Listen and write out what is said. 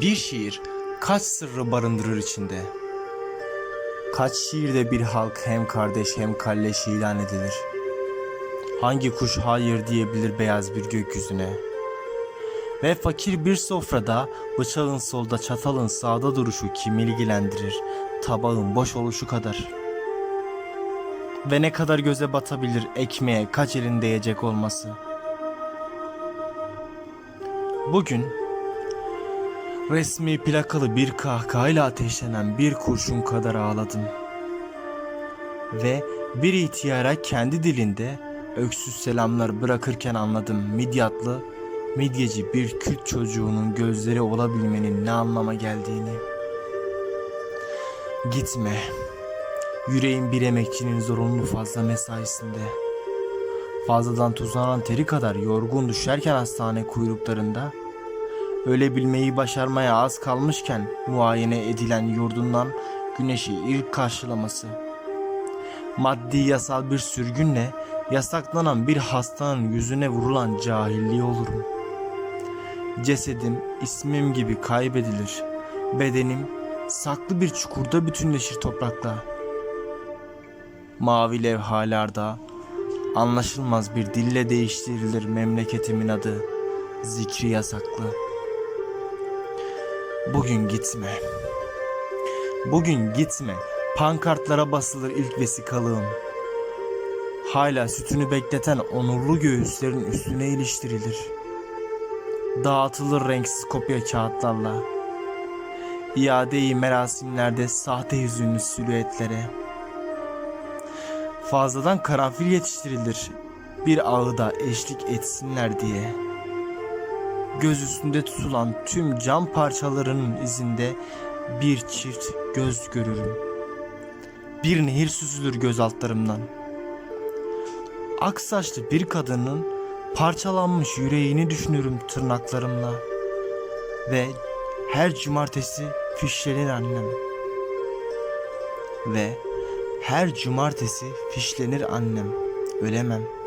Bir şiir kaç sırrı barındırır içinde. Kaç şiirde bir halk hem kardeş hem kalleş ilan edilir. Hangi kuş hayır diyebilir beyaz bir gökyüzüne? Ve fakir bir sofrada bıçağın solda çatalın sağda duruşu kimi ilgilendirir? Tabağın boş oluşu kadar. Ve ne kadar göze batabilir ekmeğe kaç elin değecek olması? Bugün resmi plakalı bir kahkahayla ateşlenen bir kurşun kadar ağladım. Ve bir ihtiyara kendi dilinde öksüz selamlar bırakırken anladım midyatlı, midyeci bir Kürt çocuğunun gözleri olabilmenin ne anlama geldiğini. Gitme. Yüreğin bir emekçinin zorunlu fazla mesaisinde. Fazladan tuzlanan teri kadar yorgun düşerken hastane kuyruklarında öyle bilmeyi başarmaya az kalmışken muayene edilen yurdundan güneşi ilk karşılaması. Maddi yasal bir sürgünle yasaklanan bir hastanın yüzüne vurulan cahilliği olurum. Cesedim ismim gibi kaybedilir. Bedenim saklı bir çukurda bütünleşir toprakla. Mavi levhalarda anlaşılmaz bir dille değiştirilir memleketimin adı. Zikri yasaklı. Bugün gitme. Bugün gitme. Pankartlara basılır ilk vesikalığım. Hala sütünü bekleten onurlu göğüslerin üstüne iliştirilir. Dağıtılır renksiz kopya kağıtlarla. İadeyi merasimlerde sahte hüzünlü silüetlere. Fazladan karanfil yetiştirilir bir ağıda eşlik etsinler diye. Göz üstünde tutulan tüm cam parçalarının izinde bir çift göz görürüm. Bir nehir süzülür göz altlarımdan. Ak saçlı bir kadının parçalanmış yüreğini düşünürüm tırnaklarımla. Ve her cumartesi fişlenir annem. Ve her cumartesi fişlenir annem. Ölemem.